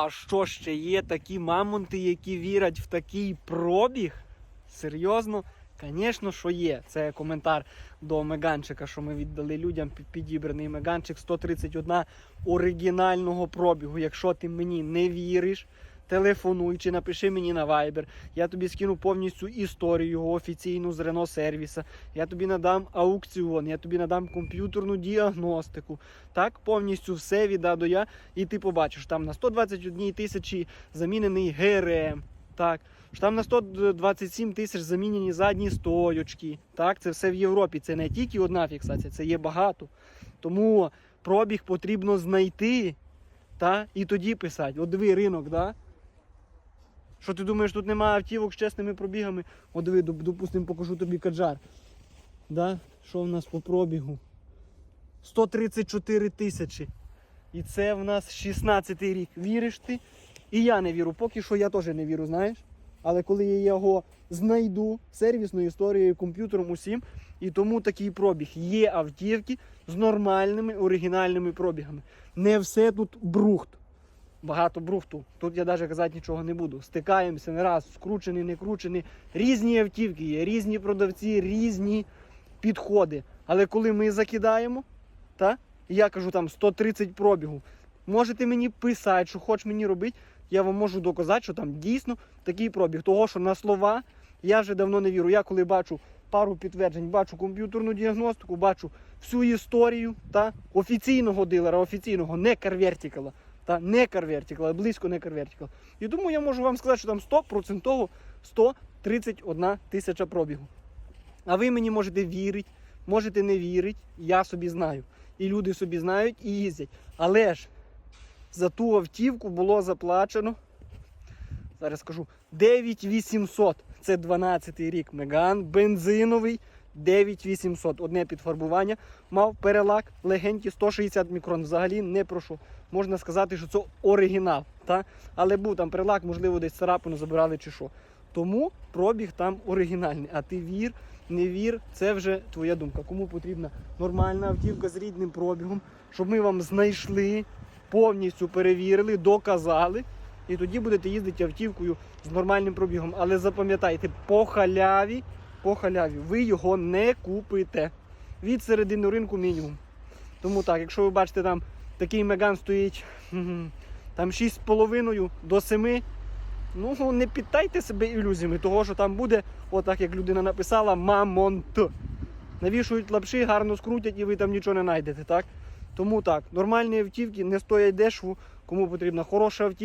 А що ще є такі мамонти, які вірять в такий пробіг? Серйозно? Звісно, що є. Це коментар до Меганчика, що ми віддали людям під- підібраний Меганчик 131 оригінального пробігу. Якщо ти мені не віриш, телефонуй чи напиши мені на Viber. Я тобі скину повністю історію його офіційну з Renault сервіса. Я тобі надам аукціон, я тобі надам комп'ютерну діагностику. Так, повністю все від А до Я. І ти побачиш, там на 121 тисячі замінений ГРМ. Так, що там на 127 тисяч замінені задні стоючки. Так, це все в Європі. Це не тільки одна фіксація, це є багато. Тому пробіг потрібно знайти та, і тоді писати. От диви ринок, да? Що ти думаєш, тут немає автівок з чесними пробігами? От диви, допустимо, покажу тобі каджар. Да? Що в нас по пробігу? 134 тисячі. І це в нас 16 рік. Віриш ти? І я не вірю. Поки що я теж не вірю, знаєш. Але коли я його знайду сервісною історією, комп'ютером, усім, і тому такий пробіг. Є автівки з нормальними оригінальними пробігами. Не все тут брухт. Багато брухту. Тут я навіть казати нічого не буду. Стикаємося не раз, скручений, не кручений. Різні автівки є, різні продавці, різні підходи. Але коли ми закидаємо, та, я кажу там 130 пробігу, можете мені писати, що хоч мені робити, я вам можу доказати, що там дійсно такий пробіг. Того, що на слова я вже давно не вірю. Я коли бачу пару підтверджень, бачу комп'ютерну діагностику, бачу всю історію та офіційного дилера, офіційного, не карвертикала. Та не карвертикала, близько не карвертикала. І тому я можу вам сказати, що там 100% 131 тисяча пробігу. А ви мені можете вірити, можете не вірити, я собі знаю. І люди собі знають і їздять. Але ж за ту автівку було заплачено. Зараз скажу 9800. Це 12 й рік. Меган бензиновий 9800. Одне підфарбування. Мав перелак легенький 160 мікрон. Взагалі не прошу. Можна сказати, що це оригінал. Та? Але був там перелак, можливо, десь царапину забирали чи що. Тому пробіг там оригінальний. А ти вір, не вір, це вже твоя думка. Кому потрібна нормальна автівка з рідним пробігом, щоб ми вам знайшли, повністю перевірили, доказали. І тоді будете їздити автівкою з нормальним пробігом. Але запам'ятайте, по халяві, по халяві ви його не купите. Від середини ринку мінімум. Тому так, якщо ви бачите, там такий меган стоїть там 6,5 до 7, ну не підтайте себе ілюзіями, того що там буде, отак як людина написала, мамонт. Навішують лапши, гарно скрутять і ви там нічого не знайдете, так? Тому так, нормальні автівки не стоять дешево, кому потрібна хороша автівка.